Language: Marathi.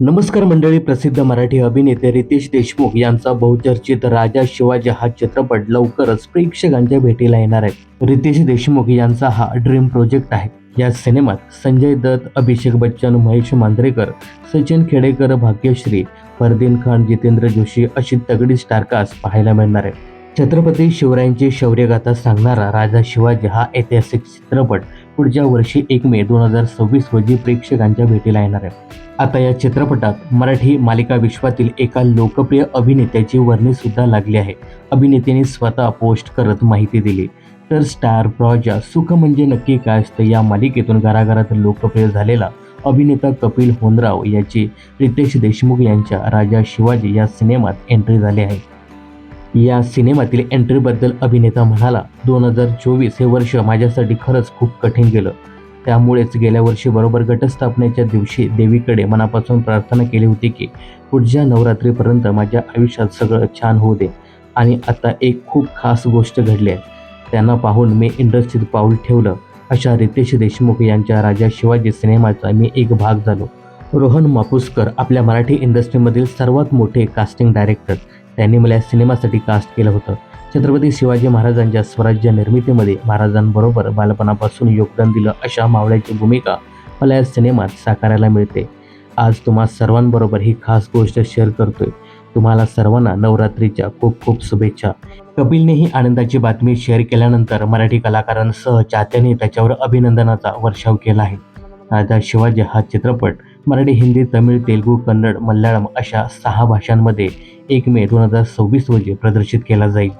नमस्कार मंडळी प्रसिद्ध मराठी अभिनेते रितेश देशमुख यांचा बहुचर्चित राजा शिवाजी हा चित्रपट लवकरच प्रेक्षकांच्या भेटीला येणार आहे. रितेश देशमुख यांचा हा ड्रीम प्रोजेक्ट आहे. या सिनेमात संजय दत्त अभिषेक बच्चन महेश मांजरेकर सचिन खेडेकर भाग्यश्री फरदीन खान जितेंद्र जोशी अशी तगडी स्टारकास्ट पाहायला मिळणार आहे. छत्रपती शिवरायांची शौर्यगाथा सांगणारा राजा शिवाजी हा ऐतिहासिक चित्रपट पुढच्या वर्षी एक मे दोन हजार सव्वीस रोजी प्रेक्षकांच्या भेटीला येणार आहे. आता या चित्रपटात मराठी मालिका विश्वातील एका लोकप्रिय अभिनेत्याची वर्णी सुद्धा लागली आहे. अभिनेत्याने स्वतः पोस्ट करत माहिती दिली. तर स्टार प्रॉजा सुख म्हणजे नक्की काय असतं या मालिकेतून घराघरात लोकप्रिय झालेला अभिनेता कपिल होनराव याची रितेश देशमुख यांच्या राजा शिवाजी या सिनेमात एंट्री झाली आहे. या सिनेमातील एंट्रीबद्दल अभिनेता म्हणाला दोन हजार चोवीस हे वर्ष माझ्यासाठी खरंच खूप कठीण गेलं. त्यामुळेच गेल्या वर्षी बरोबर घटस्थापनेच्या दिवशी देवीकडे मनापासून प्रार्थना केली होती की पुढच्या नवरात्रीपर्यंत माझ्या आयुष्यात सगळं छान होऊ दे. आणि आता एक खूप खास गोष्ट घडली आहे. त्यांना पाहून मी इंडस्ट्रीत पाऊल ठेवलं. अशा रितेश देशमुख यांच्या राजा शिवाजी सिनेमाचा मी एक भाग झालो. रोहन मापुसकर आपल्या मराठी इंडस्ट्रीमधील सर्वात मोठे कास्टिंग डायरेक्टर त्यांनी मला या सिनेमासाठी कास्ट केलं होतं. छत्रपती शिवाजी महाराजांच्या स्वराज्य निर्मितीमध्ये महाराजांबरोबर बालपणापासून योगदान दिलं अशा मावळ्याची भूमिका मला या सिनेमात साकारायला मिळते. आज तुम्हा सर्वांबरोबर ही खास गोष्ट शेअर करतोय. तुम्हाला सर्वांना नवरात्रीच्या खूप खूप शुभेच्छा. कपिलने ही आनंदाची बातमी शेअर केल्यानंतर मराठी कलाकारांसह चाहत्यांनी त्याच्यावर अभिनंदनाचा वर्षाव केला आहे. राजा शिवाजी हा चित्रपट मराठी हिंदी तमिळ तेलुगू कन्नड मल्याळम अशा सहा भाषांमध्ये एक मे दोन हजार सव्वीस रोजी प्रदर्शित केला जाईल.